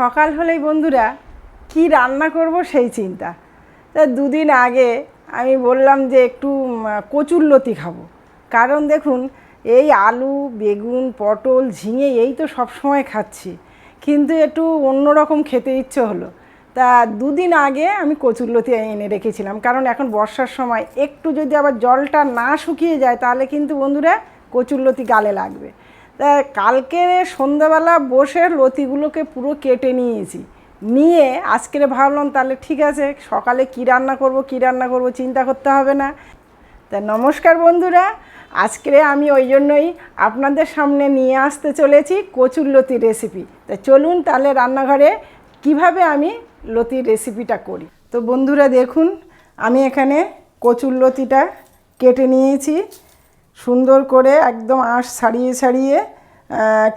সকাল হলেই বন্ধুরা কি রান্না করব সেই চিন্তা। তা দুদিন আগে আমি বললাম যে একটু উম, কচুরলতি খাব। কারণ দেখুন এই আলু বেগুন পটল ঝিঙে এই তো সব সময় খাচ্ছি। কিন্তু একটু অন্যরকম খেতে ইচ্ছে হলো। তা দুদিন আগে আমি কচুরলতি এনে রেখেছিলাম। কারণ এখন বর্ষার সময় একটু যদি আবার জলটা না শুকিয়ে যায় তাহলে কিন্তু বন্ধুরা কচুরলতি গালে লাগবে। তা কালকে সন্ধ্যাবেলা বসে লতিগুলোকে পুরো কেটে নিয়েছি। নিয়ে আজকের ভাবলাম তাহলে ঠিক আছে, সকালে কি রান্না করব, কি রান্না করব চিন্তা করতে হবে না। তা নমস্কার বন্ধুরা, আজকে আমি ওই জন্যই আপনাদের সামনে নিয়ে আসতে চলেছি কচুর লতির রেসিপি তা চলুন তাহলে রান্নাঘরে কীভাবে আমি লতির রেসিপিটা করি। তো বন্ধুরা দেখুন, আমি এখানে কচুর লতিটা কেটে নিয়েছি। সুন্দর করে একদম আঁশ ছাড়িয়ে ছাড়িয়ে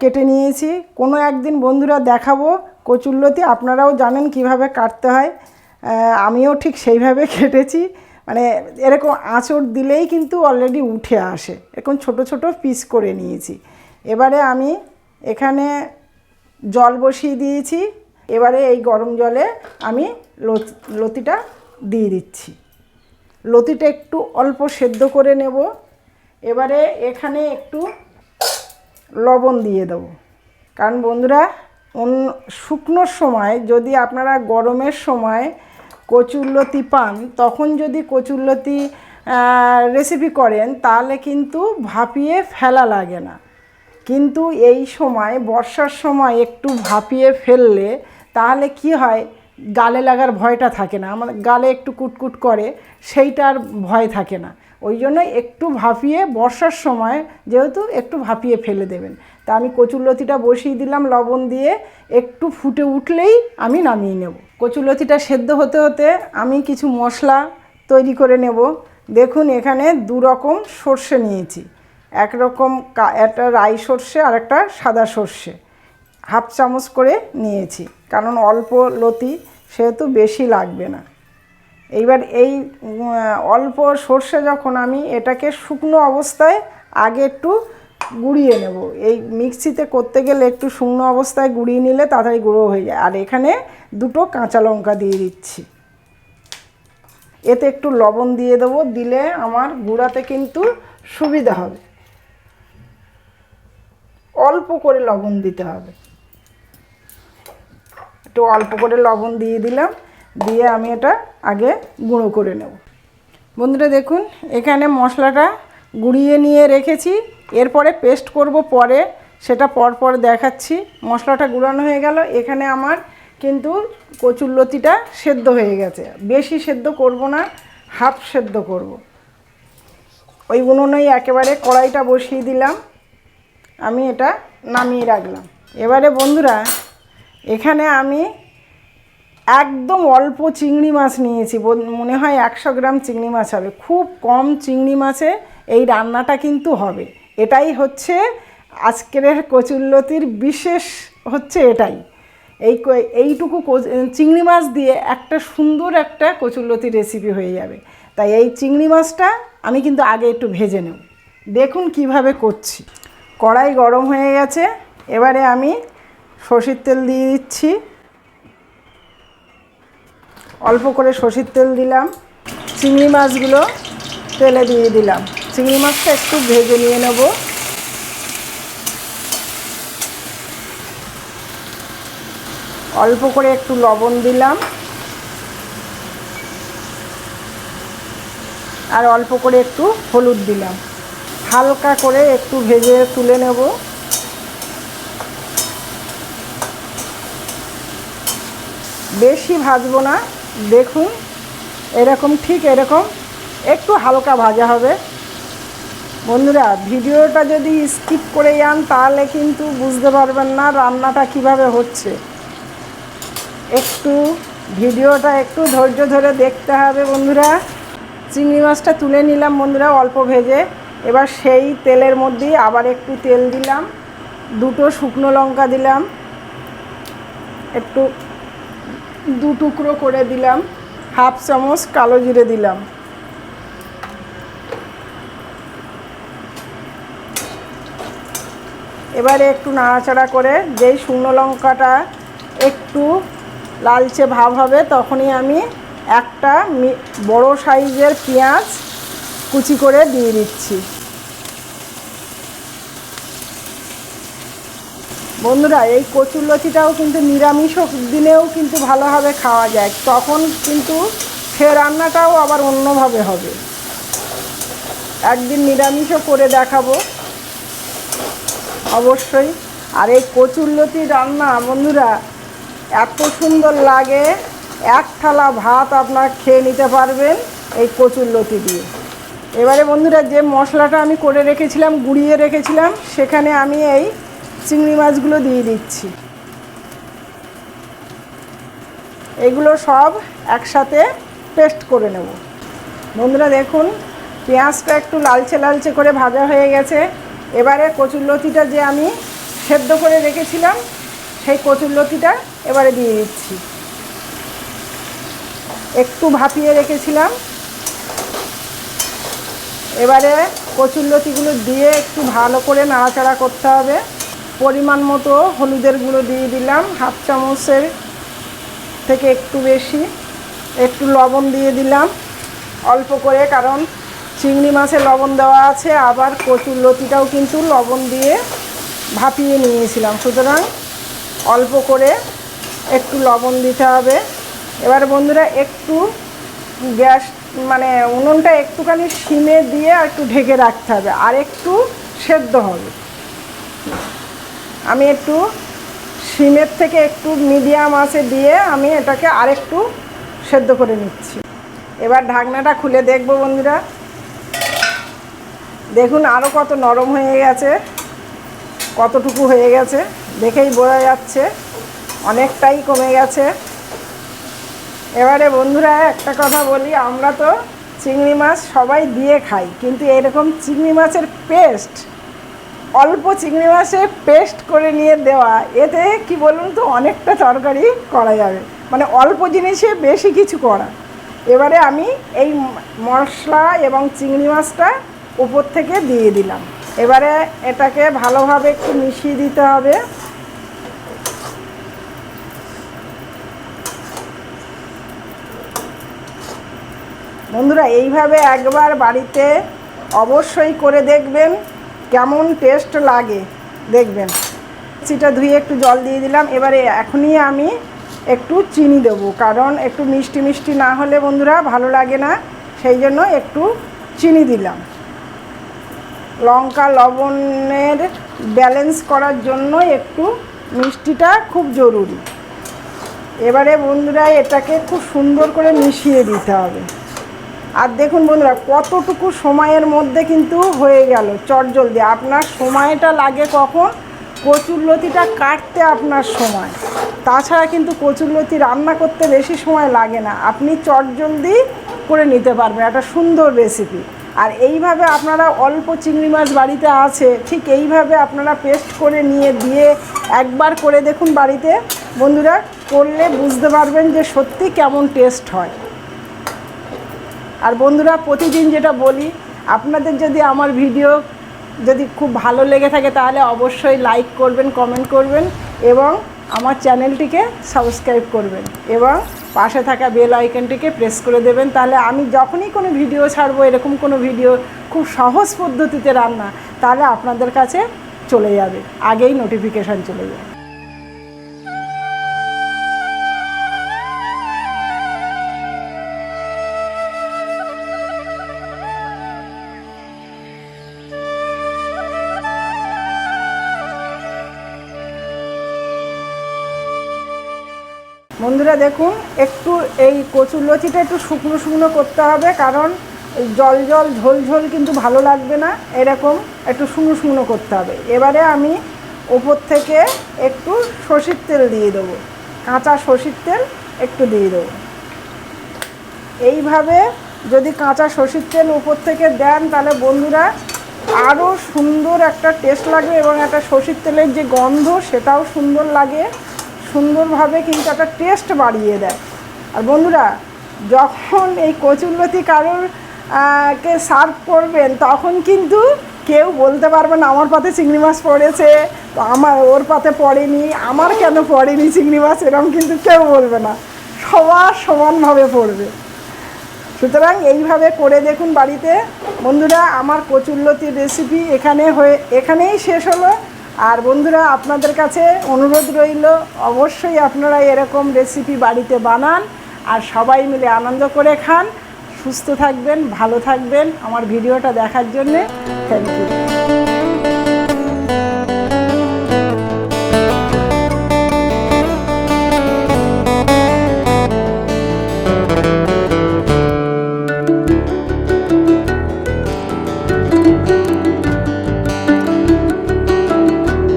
কেটে নিয়েছি। কোনো একদিন বন্ধুরা দেখাবো কচুরলতি, আপনারাও জানেন কীভাবে কাটতে হয়। আমিও ঠিক সেইভাবে কেটেছি। মানে এরকম আঁচড় দিলেই কিন্তু অলরেডি উঠে আসে। এরকম ছোট ছোট পিস করে নিয়েছি। এবারে আমি এখানে জল বসিয়ে দিয়েছি। এবারে এই গরম জলে আমি লতি লতিটা দিয়ে দিচ্ছি। লতিটা একটু অল্প সেদ্ধ করে নেব। এবারে এখানে একটু লবণ দিয়ে দেবো। কারণ বন্ধুরা অন্য শুকনোর সময় যদি আপনারা গরমের সময় কচুরলতি পান, তখন যদি কচুরলতি রেসিপি করেন, তাহলে কিন্তু ভাপিয়ে ফেলা লাগে না। কিন্তু এই সময়, বর্ষার সময় একটু ভাপিয়ে ফেললে, তাহলে কি হয়? গালে লাগার ভয়টা থাকে না। আমার গালে একটু কুটকুট করে, সেইটার ভয় থাকে না। ওই জন্য একটু ভাপিয়ে বর্ষার সময় যেহেতু একটু ভাপিয়ে ফেলে দেবেন। তা আমি কচুরলতিটা বসিয়ে দিলাম লবণ দিয়ে, একটু ফুটে উঠলেই আমি নামিয়ে নেব। কচুরলতিটা সেদ্ধ হতে হতে আমি কিছু মশলা তৈরি করে নেব। দেখুন এখানে দু রকম সর্ষে নিয়েছি। একরকম একটা রাই সর্ষে আর একটা সাদা সর্ষে। হাফ চামচ করে নিয়েছি। কারণ অল্প লতি, সেহেতু বেশি লাগবে না। এইবার এই অল্প সর্ষে যখন আমি এটাকে শুকনো অবস্থায় আগে একটু গুঁড়িয়ে নেব। এই মিক্সিতে করতে গেলে একটু শুকনো অবস্থায় গুঁড়িয়ে নিলে তাড়াতাড়ি গুঁড়ো হয়ে যায়। আর এখানে দুটো কাঁচা লঙ্কা দিয়ে দিচ্ছি। এতে একটু লবণ দিয়ে দেবো, দিলে আমার গুঁড়াতে কিন্তু সুবিধা হবে। অল্প করে লবণ দিতে হবে। একটু অল্প করে লবণ দিয়ে দিলাম। দিয়ে আমি এটা আগে গুঁড়ো করে নেব। বন্ধুরা দেখুন, এখানে মশলাটা গুঁড়িয়ে নিয়ে রেখেছি। এরপরে পেস্ট করব পরে, সেটা পর পর দেখাচ্ছি। মশলাটা গুঁড়ানো হয়ে গেল। এখানে আমার কিন্তু কচুরলতিটা সেদ্ধ হয়ে গেছে। বেশি সেদ্ধ করব না, হাফ সেদ্ধ করব। ওই উনুনেই একেবারে কড়াইটা বসিয়ে দিলাম। আমি এটা নামিয়ে রাখলাম। এবারে বন্ধুরা, এখানে আমি একদম অল্প চিংড়ি মাছ নিয়েছি। মনে হয় একশো গ্রাম চিংড়ি মাছ হবে। খুব কম চিংড়ি মাছে এই রান্নাটা কিন্তু হবে। এটাই হচ্ছে আজকের কচুল্লতির বিশেষ হচ্ছে এটাই। এই এইটুকু চিংড়ি মাছ দিয়ে একটা সুন্দর একটা কচুল্লতির রেসিপি হয়ে যাবে। তাই এই চিংড়ি মাছটা আমি কিন্তু আগে একটু ভেজে নেব। দেখুন কীভাবে করছি। কড়াই গরম হয়ে গেছে। এবারে আমি সর্ষের তেল দিয়ে দিচ্ছি। অল্প করে সর্ষের তেল দিলাম। চিংড়ি মাছগুলো তেলে দিয়ে দিলাম। চিংড়ি মাছটা একটু ভেজে নিয়ে নেব। অল্প করে একটু লবণ দিলাম। আর অল্প করে একটু হলুদ দিলাম। হালকা করে একটু ভেজে তুলে নেব। বেশি ভাজবো না। দেখুন, এরকম, ঠিক এরকম। একটু হালকা ভাজা হবে। বন্ধুরা, ভিডিওটা যদি স্কিপ করে যান, তাহলে কিন্তু বুঝতে পারবেন না রান্নাটা কীভাবে হচ্ছে। একটু, ভিডিওটা একটু ধৈর্য ধরে দেখতে হবে বন্ধুরা। চিংড়ি মাছটা তুলে নিলাম বন্ধুরা অল্প ভেজে। এবার সেই তেলের মধ্যেই আবার একটু তেল দিলাম। দুটো শুকনো লঙ্কা দিলাম। একটু দু টুকরো করে দিলাম, হাফ চামচ কালো জিরে দিলাম। এবারে একটু নাড়াচাড়া করে যেই শুকনো লঙ্কাটা একটু লালচে ভাব হবে, তখনই আমি একটা বড় সাইজের পেঁয়াজ কুচি করে দিয়ে দিচ্ছি। বন্ধুরা, এই কচুর লতিটাও কিন্তু নিরামিষ দিনেও কিন্তু ভালোভাবে খাওয়া যায়। তখন কিন্তু সে রান্নাটাও আবার অন্যভাবে হবে। একদিন নিরামিষও করে দেখাবো। অবশ্যই। আর এই কচুরলতি রান্না, বন্ধুরা, এত সুন্দর লাগে। এক থালা ভাত আপনার খেয়ে নিতে পারবেন এই কচুরলতি দিয়ে। এবারে বন্ধুরা, যে মশলাটা আমি করে রেখেছিলাম, গুঁড়িয়ে রেখেছিলাম, সেখানে আমি এই চিংড়ি মাছগুলো দিয়ে দিচ্ছি। এগুলো সব একসাথে পেস্ট করে নেব। বন্ধুরা দেখুন, পেঁয়াজটা একটু লালচে লালচে করে ভাজা হয়ে গেছে। এবারে কচুরলতিটা যে আমি সেদ্ধ করে রেখেছিলাম, সেই কচুরলতিটা এবারে দিয়ে দিচ্ছি। একটু ভাপিয়ে রেখেছিলাম। এবারে কচুরলতিগুলো দিয়ে একটু ভালো করে নাড়াচাড়া করতে হবে। পরিমাণ মতো হলুদের গুঁড়ো দিয়ে দিলাম, হাফ চামচের থেকে একটু বেশি, একটু লবণ দিয়ে দিলাম, অল্প করে, কারণ চিংড়ি মাছে লবণ দেওয়া আছে, আবার কচুর লতিটাও কিন্তু লবণ দিয়ে ভাপিয়ে নিয়েছিলাম। সুতরাং অল্প করে একটু লবণ দিতে হবে। এবার বন্ধুরা একটু গ্যাস মানে উনুনটা একটুখানি সিমে দিয়ে একটু ঢেকে রাখতে হবে, আর একটু সেদ্ধ হবে। আমি একটু সিমের থেকে একটু মিডিয়াম আছে দিয়ে আমি এটাকে আরেকটু সেদ্ধ করে নিচ্ছি। এবার ঢাকনাটা খুলে দেখব বন্ধুরা। দেখুন আরও কত নরম হয়ে গেছে, কতটুকু হয়ে গেছে, দেখেই বোঝা যাচ্ছে অনেকটাই কমে গেছে। এবারে বন্ধুরা একটা কথা বলি, আমরা তো চিংড়ি মাছ সবাই দিয়ে খাই, কিন্তু এরকম চিংড়ি মাছের পেস্ট অল্প চিংড়ি মাছের পেস্ট করে নিয়ে দেওয়া, এতে কি বলুন তো, অনেকটা তরকারি করা যাবে। মানে অল্প জিনিসে বেশি কিছু করা। এবারে আমি এই মশলা এবং চিংড়ি মাছটা উপর থেকে দিয়ে দিলাম। এবারে এটাকে ভালোভাবে একটু মিশিয়ে দিতে হবে। বন্ধুরা, এইভাবে একবার বাড়িতে অবশ্যই করে দেখবেন। কেমন টেস্ট লাগে, দেখবেন। সেটা ধুয়ে একটু জল দিয়ে দিলাম, এবারে এখনই আমি একটু চিনি দেবো, কারণ একটু মিষ্টি মিষ্টি না হলে বন্ধুরা ভালো লাগে না, সেই জন্য একটু চিনি দিলাম। লঙ্কা, লবণের ব্যালেন্স করার জন্য একটু মিষ্টিটা খুব জরুরি। এবারে বন্ধুরা এটাকে খুব সুন্দর করে মিশিয়ে দিতে হবে। আর দেখুন বন্ধুরা, কতটুকু সময়ের মধ্যে কিন্তু হয়ে গেল চটজলদি। আপনার সময়টা লাগে কখন? কচুরলতিটা কাটতে আপনার সময়। তাছাড়া কিন্তু কচুরলতি রান্না করতে বেশি সময় লাগে না। আপনি চটজলদি করে নিতে পারবেন, একটা সুন্দর রেসিপি আর এইভাবে আপনারা অল্প চিংড়ি মাছ বাড়িতে আছে, ঠিক এইভাবে আপনারা পেস্ট করে নিয়ে দিয়ে একবার করে দেখুন বাড়িতে। বন্ধুরা, করলে বুঝতে পারবেন যে সত্যি কেমন টেস্ট হয়। আর বন্ধুরা, প্রতিদিন যেটা বলি, আপনাদের যদি আমার ভিডিও যদি খুব ভালো লেগে থাকে, তাহলে অবশ্যই লাইক করবেন কমেন্ট করবেন এবং আমার চ্যানেলটিকে সাবস্ক্রাইব করবেন এবং পাশে থাকা বেল আইকনটিকে প্রেস করে দেবেন। তাহলে আমি যখনই কোনো ভিডিও ছাড়বো, এরকম কোনো ভিডিও খুব সহজ পদ্ধতিতে রান্না, তাহলে আপনাদের কাছে চলে যাবে। আগেই নোটিফিকেশান চলে যাবে বন্ধুরা দেখুন, একটু এই কচুর লচিটা একটু শুকনো শুকনো করতে হবে, কারণ জল জল ঝোল ঝোল কিন্তু ভালো লাগবে না। এরকম একটু শুকনো শুকনো করতে হবে। এবারে আমি ওপর থেকে একটু সর্ষের তেল দিয়ে দেবো। কাঁচা সর্ষের তেল একটু দিয়ে দেবো। এইভাবে যদি কাঁচা সর্ষের তেল উপর থেকে দেন, তাহলে বন্ধুরা আরও সুন্দর একটা টেস্ট লাগবে এবং একটা সর্ষের তেলের যে গন্ধ, সেটাও সুন্দর লাগে। সুন্দরভাবে কিন্তু একটা টেস্ট বাড়িয়ে দেয়। আর বন্ধুরা, যখন এই কচুরলতি কারোর কে সার্ভ করবেন, তখন কিন্তু কেউ বলতে পারবে না, আমার পাতে চিংড়ি মাছ পড়েছে। তো আমার, ওর পাতে পড়েনি, আমার কেন পড়েনি চিংড়ি মাছ? এরকম কিন্তু কেউ বলবে না। সবার সমানভাবে পড়বে। সুতরাং এইভাবে করে দেখুন বাড়িতে। বন্ধুরা, আমার কচুরলতির রেসিপি এখানে হয়ে, এখানেই শেষ হলো। আর বন্ধুরা, আপনাদের কাছে অনুরোধ রইল, অবশ্যই আপনারা এরকম রেসিপি বাড়িতে বানান আর সবাই মিলে আনন্দ করে খান। সুস্থ থাকবেন, ভালো থাকবেন আমার ভিডিওটা দেখার জন্যে। Thank you